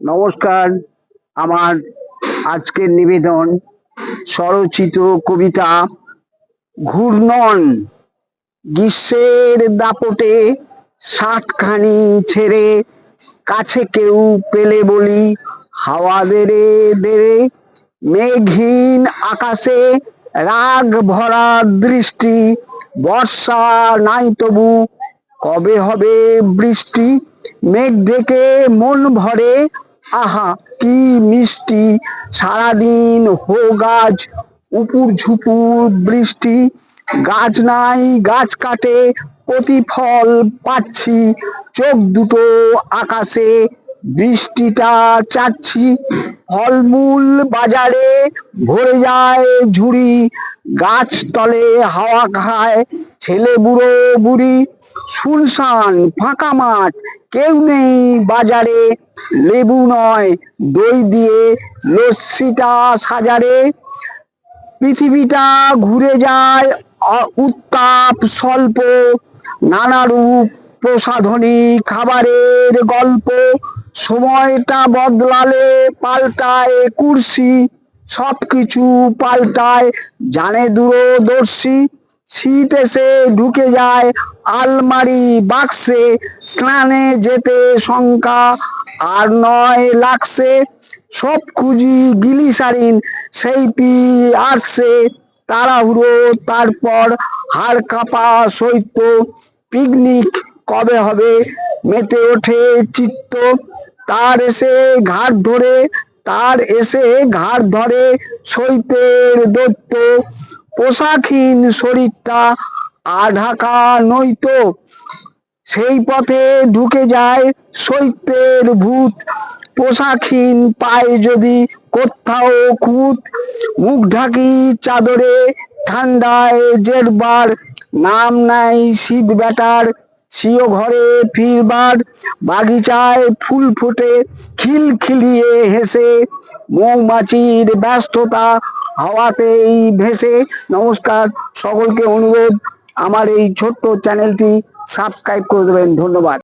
নমস্কার। আমার আজকের নিবেদন স্বরচিত কবিতা ঘূর্ণন। গ্রীষ্মের দাপটে ষাটখানি ছেড়ে কাছে কেউ পেলে বলি, হাওয়া দেরে দেরে, মেঘহীন আকাশে রাগ ভরা দৃষ্টি, বর্ষা নাই তবু কবে হবে বৃষ্টি, মেঘ দেখে মন ভরে আহা, কি মিষ্টি। সারাদিন হো গাছ উপুর ঝুপুর বৃষ্টি। গাছ নাই, গাছ কাটে, প্রতিফল পাচ্ছি। চোখ দুটো আকাশে, বৃষ্টিটা চাচ্ছি। ফলমূল বাজারে ভরে যায় ঝুড়ি, গাছ তলে হাওয়া খায়, ছেলে বুড়ো বুড়ি, শুনশান, ফাঁকা মাঠ, কেউ নেই বাজারে, লেবু নয়, দই দিয়ে লস্যিটা সাজারে। পৃথিবীটা ঘুরে যায় উত্তাপ স্বল্প নানারূপ প্রসাধনী খাবারের গল্প। সময়টা বদলালে পাল্টায় কুর্সি, সবকিছু পাল্টায় জানে দূরদর্শী। শীত এসে ঢুকে যায় আলমারি বাক্সে, স্নানে যেতে শঙ্কা আর নয় লাগছে। সব খুঁজি গিলিসারিন, সেই পি আসছে তাড়াহুড়ো, তারপর হাড় কাঁপা সৈত্য। পিকনিক কবে হবে? মেতে ওঠে চিত্ত। তার এসে ঘাট ধরে, তার এসে ঘাট ধরে সৈতের দৈত্য। পোশাকহীন শরীরটা আঢাকা নইতো সেই পথে ঢুকে যায় সৈত্যের ভূত। পোশাকহীন পায় যদি কোথাও খুঁত, মুখ ঢাকি চাদরে ঠান্ডায় জেরবার। নাম নাই শীত বেটার সিও ঘরে ফিরবার, বাগিচায় ফুল ফুটে, খিলখিলিয়ে হেসে। মৌমাছির ব্যস্ততা হাওয়াতেই ভেসে। নমস্কার, সকলকে অনুরোধ, আমার এই ছোট্ট চ্যানেলটি সাবস্ক্রাইব করে দেবেন। ধন্যবাদ।